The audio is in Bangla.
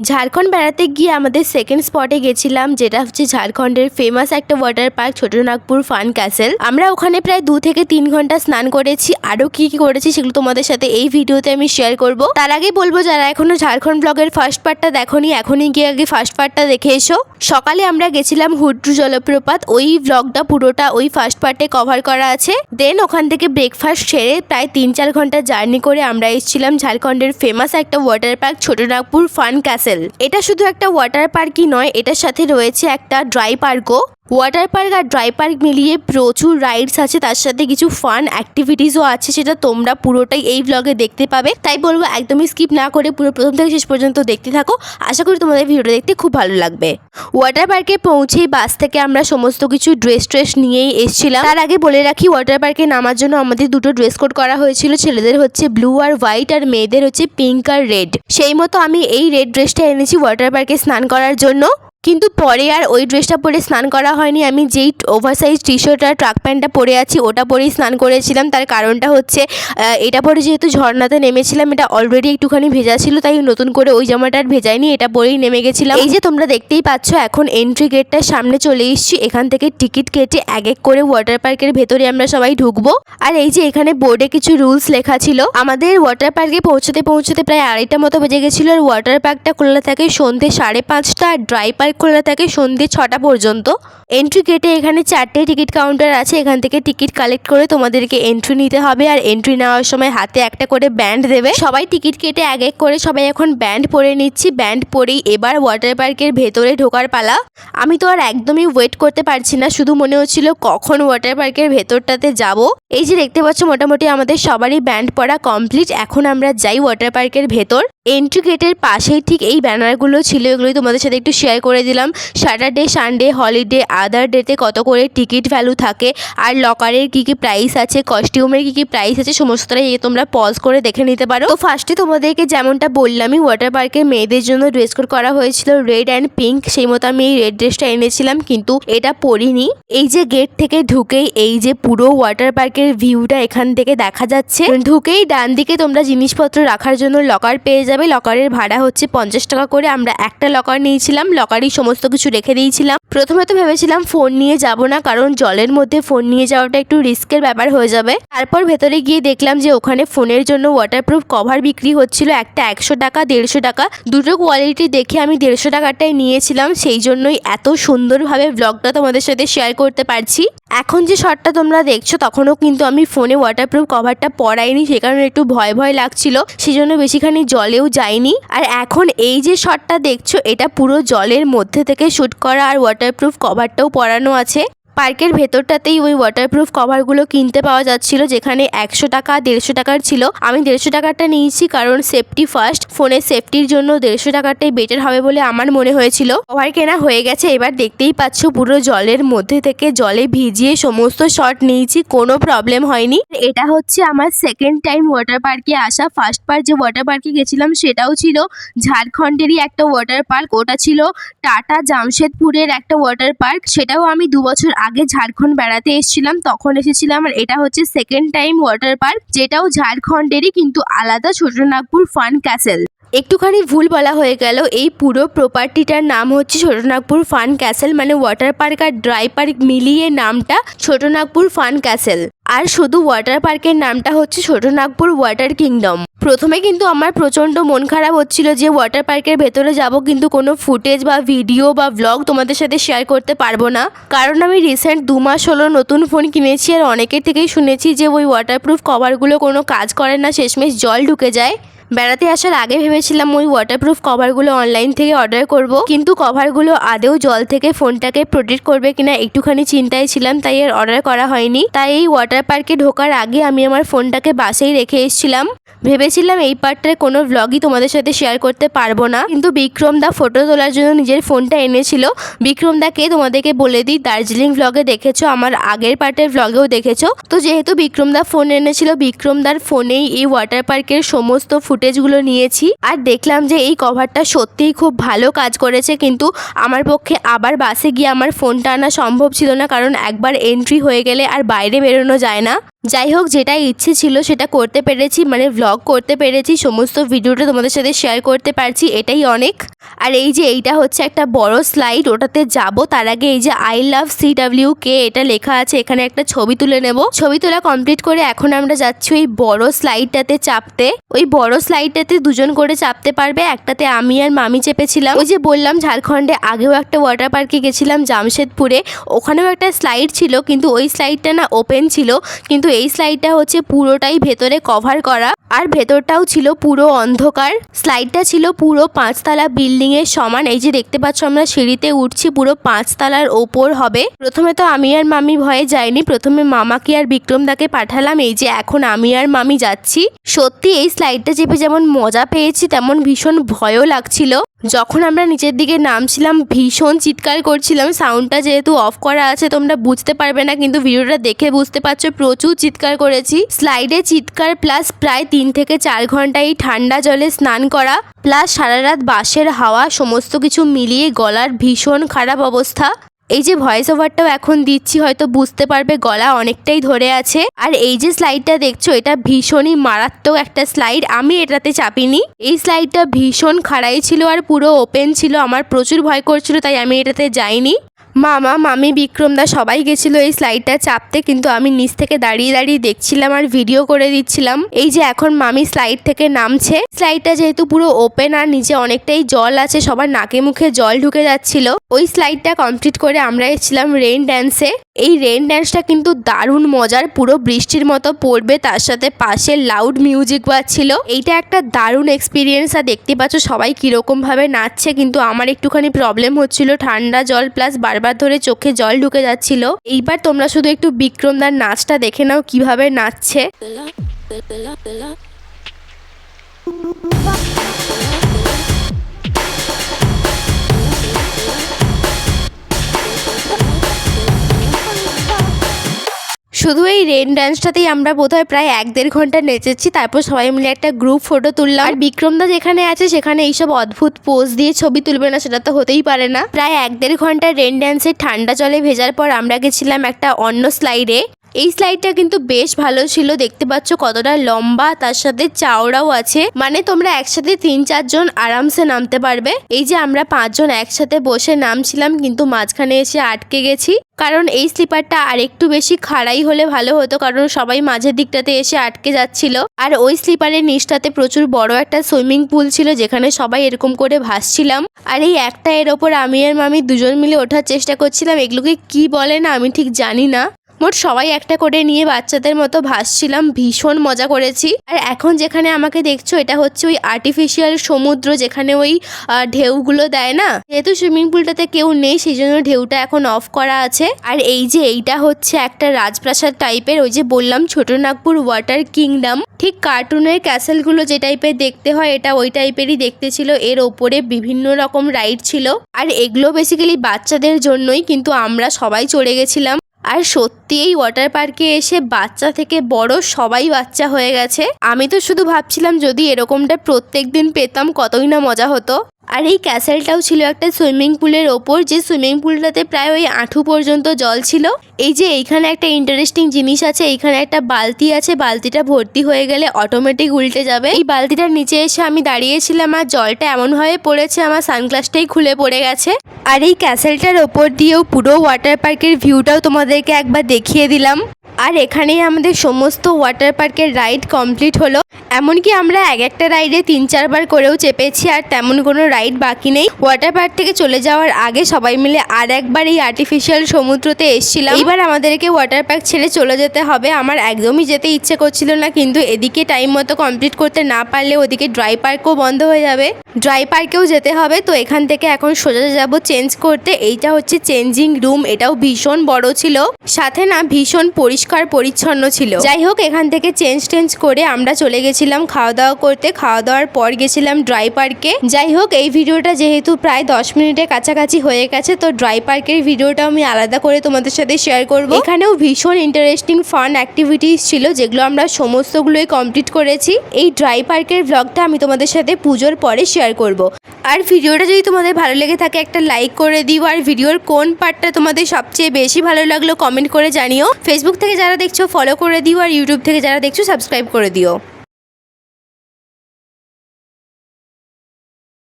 ঝাড়খণ্ড বেড়াতে গিয়ে আমাদের সেকেন্ড স্পটে গেছিলাম, যেটা হচ্ছে ঝাড়খণ্ডের ফেমাস একটা water park Chotanagpur fun castle আমরা ওখানে প্রায় দু থেকে তিন ঘণ্টা স্নান করেছি। আরও কি কি করেছি সেগুলো তোমাদের সাথে এই ভিডিওতে আমি শেয়ার করব। তার আগে বলব, যারা এখনও ঝাড়খণ্ড ব্লগের ফার্স্ট পার্টটা দেখোনি, এখনই গিয়ে আগে ফার্স্ট পার্টটা দেখে এসো। সকালে আমরা গেছিলাম হুড্রু জলপ্রপাত। ওই ব্লগটা পুরোটা ওই ফার্স্ট পার্টে কভার করা আছে। দেন ওখান থেকে ব্রেকফাস্ট সেরে প্রায় তিন চার ঘণ্টা জার্নি করে আমরা এসেছিলাম ঝাড়খণ্ডের ফেমাস একটা water park Chotanagpur fun castle এটা শুধু একটা ওয়াটার পার্কই নয় এটার সাথে রয়েছে একটা ড্রাই পার্কও ওয়াটার পার্ক আর ড্রাই পার্ক মিলিয়ে প্রচুর রাইডস আছে, তার সাথে কিছু ফান অ্যাক্টিভিটিসও আছে, সেটা তোমরা পুরোটাই এই ব্লগে দেখতে পাবে। তাই বলব একদমই স্কিপ না করে পুরো প্রথম থেকে শেষ পর্যন্ত দেখতে থাকো। আশা করি তোমাদের ভিডিওটা দেখতে খুব ভালো লাগবে। ওয়াটার পার্কে পৌঁছেই বাস থেকে আমরা সমস্ত কিছু ড্রেস ট্রেস নিয়েই এসেছিলাম। তার আগে বলে রাখি ওয়াটার পার্কে নামার জন্য আমাদের দুটো ড্রেস কোড করা হয়েছিল, ছেলেদের হচ্ছে ব্লু আর হোয়াইট আর মেয়েদের হচ্ছে পিঙ্ক আর রেড সেই মতো আমি এই রেড ড্রেসটা এনেছি ওয়াটার পার্কে স্নান করার জন্য। কিন্তু পরে আর ওই ড্রেসটা পরে স্নান করা হয়নি। আমি যেই ওভারসাইজ টি শার্ট আর ট্রাক প্যান্টটা পরে আছি, ওটা পরেই স্নান করেছিলাম। তার কারণটা হচ্ছে এটা পরে যেহেতু ঝর্ণাতে নেমেছিলাম, এটা অলরেডি একটুখানি ভেজা ছিল, তাই নতুন করে ওই জামাটা আর ভেজাইনি, এটা পরেই নেমে গেছিলাম। এই যে তোমরা দেখতেই পাচ্ছ, এখন এন্ট্রি গেটটার সামনে চলে এসেছি। এখান থেকে টিকিট কেটে এক এক করে ওয়াটার পার্কের ভেতরে আমরা সবাই ঢুকবো। আর এই যে এখানে বোর্ডে কিছু রুলস লেখা ছিল। আমাদের ওয়াটার পার্কে পৌঁছতে পৌঁছতে প্রায় আড়াইটা মতো বেজে গেছিল। আর ওয়াটার পার্কটা খোলা থাকে সন্ধে সাড়ে পাঁচটা, আর ড্রাই পার্ক খোলা থাকে সন্ধে ছটা পর্যন্ত। এন্ট্রি গেটে এখানে চারটে টিকিট কাউন্টার আছে, এখান থেকে টিকিট কালেক্ট করে তোমাদেরকে এন্ট্রি নিতে হবে আর এন্ট্রি নেওয়ার সময় হাতে একটা করে ব্যান্ড দেবে। সবাই টিকিট কেটে এক এক করে সবাই এখন ব্যান্ড পরে নিচ্ছি ব্যান্ড পরেই এবার ওয়াটার পার্কের ভেতরে ঢোকার পালা। আমি তো আর একদমই ওয়েট করতে পারছি না, শুধু মনে হচ্ছিল কখন ওয়াটার পার্কের ভেতরটাতে যাব। এই যে দেখতে পাচ্ছ, মোটামুটি আমাদের সবারই ব্যান্ড পড়া কমপ্লিট এখন আমরা যাই ওয়াটার পার্কের ভেতর। এন্ট্রি গেটের পাশেই ঠিক এই ব্যানারগুলো ছিল, এগুলোই তোমাদের সাথে একটু শেয়ার করে দিলাম। স্যাটারডে সানডে হলিডে আদার ডেতে কত করে টিকিট ভ্যালু থাকে, আর লকারের কি কি প্রাইস আছে কস্টিউমের কি কি প্রাইস আছে, সমস্তটাই তোমরা পজ করে দেখে নিতে পারো। তো ফার্স্টে তোমাদেরকে যেমনটা বললামই ওয়াটার পার্কে মেয়েদের জন্য ড্রেস কোড করা হয়েছিল রেড অ্যান্ড পিঙ্ক সেই মতো আমি এই রেড ড্রেসটা এনেছিলাম, কিন্তু এটা পরিনি। এই যে গেট থেকে ঢুকেই এই যে পুরো ওয়াটার পার্কের ভিউটা এখান থেকে দেখা যাচ্ছে। ঢুকেই ডান দিকে তোমরা জিনিসপত্র রাখার জন্য লকার পেয়ে যাবে। লকারের ভাড়া হচ্ছে পঞ্চাশ টাকা করে। আমরা একটা লকার নিয়েছিলাম। লকারই সমস্ত কিছু রেখে দিয়েছিলাম। প্রথমে তো ভেবেছিলাম ফোন নিয়ে যাব না, কারণ জলের মধ্যে ফোন নিয়ে যাওয়াটা একটু রিস্কের ব্যাপার হয়ে যাবে। তারপর ভেতরে গিয়ে দেখলাম যে ওখানে ফোনের জন্য ওয়াটারপ্রুফ কভার বিক্রি হচ্ছিল একটা একশো টাকা, দেড়শো টাকা। দুটো কোয়ালিটি দেখে আমি দেড়শো টাকাটাই নিয়েছিলাম, সেই জন্যই এত সুন্দরভাবে ব্লগটা তোমাদের সাথে শেয়ার করতে পারছি। এখন যে শটটা তোমরা দেখছ, তখনও কিন্তু আমি ফোনে ওয়াটারপ্রুফ কভারটা পরাইনি, সে কারণে একটু ভয় ভয় লাগছিল সেই জন্য বেশিখানি জলেও যায়নি। আর এখন এই যে শটটা দেখছ, এটা পুরো জলের মধ্যে থেকে শ্যুট করা আর ওয়াটারপ্রুফ কভারটাও পরানো আছে। পার্কের ভেতরটাতেই ওই ওয়াটারপ্রুফ কভারগুলো কিনতে পাওয়া যাচ্ছিল, যেখানে একশো টাকা, দেড়শো টাকার ছিল। আমি দেড়শো টাকাটা নিয়েছি কারণ সেফটি ফার্স্ট ফোনের সেফটির জন্য দেড়শো টাকাটাই বেটার হবে বলে আমার মনে হয়েছিল। কভার কেনা হয়ে গেছে, এবার দেখতেই পাচ্ছ পুরো জলের মধ্যে থেকে জলে ভিজিয়ে সমস্ত শট নিয়েছি, কোনো প্রবলেম হয়নি। এটা হচ্ছে আমার সেকেন্ড টাইম ওয়াটার পার্কে আসা। ফার্স্ট বার যে ওয়াটার পার্কে গেছিলাম, সেটাও ছিল ঝাড়খণ্ডেরই একটা ওয়াটার পার্ক ওটা ছিল টাটা জামশেদপুরের একটা ওয়াটার পার্ক সেটাও আমি দু বছর আগে ঝাড়খণ্ড বেড়াতে এসেছিলাম, তখন এসেছিলাম আর এটা হচ্ছে সেকেন্ড টাইম ওয়াটার পার্ক যেটাও ঝাড়খণ্ডেরই কিন্তু আলাদা ছোটনাগপুর ফান ক্যাসেল একটুখানি ভুল বলা হয়ে গেল। এই পুরো প্রপার্টিটার নাম হচ্ছে ছোটনাগপুর ফান ক্যাসেল মানে ওয়াটার পার্ক আর ড্রাই পার্ক মিলিয়ে নামটা ছোটনাগপুর ফান ক্যাসেল। আর শুধু ওয়াটার পার্কের নামটা হচ্ছে ছোটনাগপুর ওয়াটার কিংডম প্রথমে কিন্তু আমার প্রচণ্ড মন খারাপ হচ্ছিল যে ওয়াটার পার্কের ভেতরে যাব, কিন্তু কোনো ফুটেজ বা ভিডিও বা ব্লগ তোমাদের সাথে শেয়ার করতে পারব না। কারণ আমি রিসেন্ট দু মাস হলো নতুন ফোন কিনেছি, আর অনেকের থেকেই শুনেছি যে ওই ওয়াটারপ্রুফ কভারগুলো কোনো কাজ করে না, শেষমেশ জল ঢুকে যায়। বেড়াতে আসার আগে ভেবেছিলাম ওই ওয়াটারপ্রুফ কভারগুলো অনলাইন থেকে অর্ডার করব। কিন্তু কভারগুলো আদেও জল থেকে ফোনটাকে প্রোটেক্ট করবে কিনা একটুখানি চিন্তায় ছিলাম, তাই আর অর্ডার করা হয়নি। তাই এই ওয়াটার পার্কে ঢোকার আগে আমি আমার ফোনটাকে বাসেই রেখে এসেছিলাম। ভেবেছিলাম এই পার্টটার কোনো ভ্লগই তোমাদের সাথে শেয়ার করতে পারব না। কিন্তু বিক্রম দা ফটো তোলার জন্য নিজের ফোনটা এনেছিল। বিক্রম দাকে তোমাদেরকে বলে দিই, দার্জিলিং ভ্লগে দেখেছ, আমার আগের পার্টের ভ্লগেও দেখেছ। তো যেহেতু বিক্রম দা ফোন এনেছিল, বিক্রম দার ফোনেই এই ওয়াটার পার্কের সমস্ত ফুটেজগুলো নিয়েছি আর দেখলাম যে এই কভারটা সত্যিই খুব ভালো কাজ করেছে, কিন্তু আমার পক্ষে আবার বাসে গিয়ে আমার ফোনটা আনা সম্ভব ছিল না, কারণ একবার এন্ট্রি হয়ে গেলে আর বাইরে বেরোনো যায় না। যাই হোক যেটা ইচ্ছে ছিল সেটা করতে পেরেছি মানে ভ্লগ করতে পেরেছি, সমস্ত ভিডিওটা তোমাদের সাথে শেয়ার করতে পারছি, এটাই অনেক। আর এই যে এইটা হচ্ছে একটা বড় স্লাইড ওটাতে যাব, তার আগে এই যে I love C W K এটা লেখা আছে, এখানে একটা ছবি তুলে নেব। ছবি তোলা কমপ্লিট করে এখন আমরা যাচ্ছি ওই বড় স্লাইডটাতে চাপতে। ওই বড় স্লাইডটাতে দুজন করে চাপতে পারবে, একটাতে আমি আর মামি চেপেছিলাম। ওই যে বললাম, ঝাড়খণ্ডে আগেও একটা ওয়াটার পার্কে গেছিলাম, জামশেদপুরে। ওখানেও একটা স্লাইড ছিল, কিন্তু ওই স্লাইডটা না ওপেন ছিল, কিন্তু এই স্লাইডটা হচ্ছে পুরোটাই ভেতরে কভার করা। আর ভেতরটাও ছিল পুরো অন্ধকার। স্লাইডটা ছিল পুরো পাঁচতলা বিল্ডিং এর সমান। এই যে দেখতে পাচ্ছ আমরা সিঁড়িতে উঠছি, পুরো পাঁচতলার ওপর হবে। প্রথমে তো আমি আর মামি ভয়ে যাইনি। প্রথমে মামাকে আর বিক্রমদাকে পাঠালাম, এই যে এখন আমি আর মামি যাচ্ছি। সত্যি এই স্লাইডটা চেপে যেমন মজা পেয়েছি, তেমন ভীষণ ভয়ও লাগছিল। যখন আমরা নিচের দিকে নামছিলাম, ভীষণ চিৎকার করছিলাম। সাউন্ডটা যেহেতু অফ করা আছে, তোমরা বুঝতে পারবে না, কিন্তু ভিডিওটা দেখে বুঝতে পারছ, প্রচুর চিৎকার করেছি। স্লাইডে চিৎকার প্লাস প্রায় তিন থেকে চার ঘণ্টা এই ঠান্ডা জলে স্নান করা প্লাস সারা রাত বাসের হাওয়া, সমস্ত কিছু মিলিয়ে গলার ভীষণ খারাপ অবস্থা। এই যে ভয়েস ওভারটাও এখন দিচ্ছি, হয়তো বুঝতে পারবে গলা অনেকটাই ধরে আছে। আর এই যে স্লাইডটা দেখছ, এটা ভীষণই মারাত্মক একটা স্লাইড আমি এটাতে চাপিনি। এই স্লাইডটা ভীষণ খাড়াই ছিল আর পুরো ওপেন ছিল, আমার প্রচুর ভয় করছিল, তাই আমি এটাতে যাইনি। মামা, মামি বিক্রমদা সবাই গেছিল এই স্লাইডটা চাপতে, কিন্তু আমি নিচ থেকে দাঁড়িয়ে দাঁড়িয়ে দেখছিলাম আর ভিডিও করে দিচ্ছিলাম। এই যে এখন মামি স্লাইড থেকে নামছে। স্লাইডটা যেহেতু পুরো ওপেন আর নিচে অনেকটাই জল আছে, সবার নাকে মুখে জল ঢুকে যাচ্ছিল। ওই স্লাইডটা কমপ্লিট করে আমরা এসেছিলাম রেইন ড্যান্সে। এই রেইন ড্যান্সটা কিন্তু দারুণ মজার, পুরো বৃষ্টির মতো পড়বে, তার সাথে পাশে লাউড মিউজিক বাজছিল। এইটা একটা দারুণ এক্সপিরিয়েন্স আর দেখতে পাচ্ছ সবাই কীরকম ভাবে নাচছে, কিন্তু আমার একটুখানি প্রবলেম হচ্ছিল ঠান্ডা জল প্লাস বারবার ধরে চোখে জল ঢুকে যাচ্ছিল। এইবার তোমরা শুধু একটু বিক্রমদার নাচটা দেখে নাও, কীভাবে নাচছে। শুধু এই রেন ডান্সটাতেই আমরা বোধহয় প্রায় এক দেড় ঘণ্টা নেচেছি, তারপর সবাই মিলে একটা গ্রুপ ফটো তুললাম। আর বিক্রমদা যেখানে আছে, সেখানে এইসব অদ্ভুত পোজ দিয়ে ছবি তুলবে না, সেটা তো হতেই পারে না। প্রায় এক দেড় ঘণ্টা রেন ডান্সের ঠান্ডা জলে ভেজার পর আমরা গেছিলাম একটা অন্য স্লাইডে এই স্লাইডটা কিন্তু বেশ ভালো ছিল। দেখতে পাচ্ছ কতটা লম্বা, তার সাথে চাওড়াও আছে। মানে তোমরা একসাথে তিন চারজন আরামসে নামতে পারবে। এই যে আমরা পাঁচজন একসাথে বসে নামছিলাম, কিন্তু মাঝখানে এসে আটকে গেছি। কারণ এই স্লিপারটা আর একটু বেশি খাড়াই হলে ভালো হতো, কারণ সবাই মাঝের দিকটাতে এসে আটকে যাচ্ছিল। আর ওই স্লিপারের নিচটাতে প্রচুর বড় একটা সুইমিং পুল ছিল, যেখানে সবাই এরকম করে ভাসছিলাম। আর এই একটা এর ওপর আমি আর মামি দুজন মিলে ওঠার চেষ্টা করছিলাম। এগুলোকে কি বলে না আমি ঠিক জানি না। মোট সবাই একটা করে নিয়ে বাচ্চাদের মতো ভাসছিলাম, ভীষণ মজা করেছি। আর এখন যেখানে আমাকে দেখছ, এটা হচ্ছে ওই আর্টিফিশিয়াল সমুদ্র যেখানে ওই ঢেউগুলো দেয় না? যেহেতু সুইমিং পুলটাতে কেউ নেই সেই জন্য ঢেউটা এখন অফ করা আছে। আর এই যে এইটা হচ্ছে একটা রাজপ্রাসাদ টাইপের ওই যে বললাম ছোটনাগপুর ওয়াটার কিংডম ঠিক কার্টুনের ক্যাসেলগুলো যে টাইপের দেখতে হয়, এটা ওই টাইপেরই দেখতে ছিল। এর ওপরে বিভিন্ন রকম রাইড ছিল। আর এগুলো বেসিক্যালি বাচ্চাদের জন্যই, কিন্তু আমরা সবাই চড়ে গেছিলাম। আর সত্যি এই ওয়াটার পার্কে এসে বাচ্চা থেকে বড় সবাই বাচ্চা হয়ে গেছে। আমি তো শুধু ভাবছিলাম যদি এরকমটা প্রত্যেক দিন পেতাম কতই না মজা হতো। আর এই ক্যাসেলটাও ছিল একটা সুইমিং পুলের ওপর, যে সুইমিং পুলটাতে প্রায় ওই আঁঠু পর্যন্ত জল ছিল। এই যে এইখানে একটা ইন্টারেস্টিং জিনিস আছে, এইখানে একটা বালতি আছে, বালতিটা ভর্তি হয়ে গেলে অটোমেটিক উল্টে যাবে। এই বালতিটার নিচে এসে আমি দাঁড়িয়েছিলাম আর জলটা এমনভাবে পড়েছে, আমার সানগ্লাসটাই খুলে পড়ে গেছে। আর এই ক্যাসেলটার ওপর দিয়েও পুরো ওয়াটার পার্কের ভিউটাও তোমাদেরকে একবার দেখিয়ে দিলাম। আর এখানেই আমাদের সমস্ত ওয়াটার পার্কের রাইড কমপ্লিট হলো। এমনকি আমরা এক একটা রাইডে তিন চারবার করেও চেপেছি আর তেমন কোনো রাইড বাকি নেই। ওয়াটার পার্ক থেকে চলে যাওয়ার আগে সবাই মিলে আর একবার এই আর্টিফিশিয়াল সমুদ্রতে এসেছিলাম। এবার আমাদেরকে ওয়াটার পার্ক ছেড়ে চলে যেতে হবে। আমার একদমই যেতে ইচ্ছে করছিল না, কিন্তু এদিকে টাইম মতো কমপ্লিট করতে না পারলে ওদিকে ড্রাই পার্কও বন্ধ হয়ে যাবে। ড্রাই পার্কেও যেতে হবে, তো এখান থেকে এখন সোজা যাব চেঞ্জ করতে। এইটা হচ্ছে চেঞ্জিং রুম এটাও ভীষণ বড় ছিল। সাথে না, ভীষণ পরিষ্কার, পরিচ্ছন্ন ছিল। যাই হোক এখান থেকে চেঞ্জ টেঞ্জ করে আমরা চলে গেছিলাম খাওয়া দাওয়া করতে। খাওয়া দাওয়ার পর গেছিলাম ড্রাই পার্কে যাই হোক এই ভিডিওটা যেহেতু প্রায় দশ মিনিটের কাছাকাছি হয়ে গেছে, তো ড্রাই পার্কের ভিডিওটা আমি আলাদা করে তোমাদের সাথে শেয়ার করব। এখানেও ভীষণ ইন্টারেস্টিং ফান অ্যাক্টিভিটিস ছিল, যেগুলো আমরা সমস্তগুলোই কমপ্লিট করেছি। এই ড্রাই পার্কের ব্লগটা আমি তোমাদের সাথে পুজোর পরে শেয়ার করব। আর ভিডিওটা যদি তোমাদের ভালো লেগে থাকে, একটা লাইক করে দিও। আর ভিডিওর কোন পার্টটা তোমাদের সবচেয়ে বেশি ভালো লাগল কমেন্ট করে জানিও। ফেসবুক থেকে যারা দেখছ ফলো করে দিও। আর ইউটিউব থেকে যারা দেখছ সাবস্ক্রাইব করে দিও।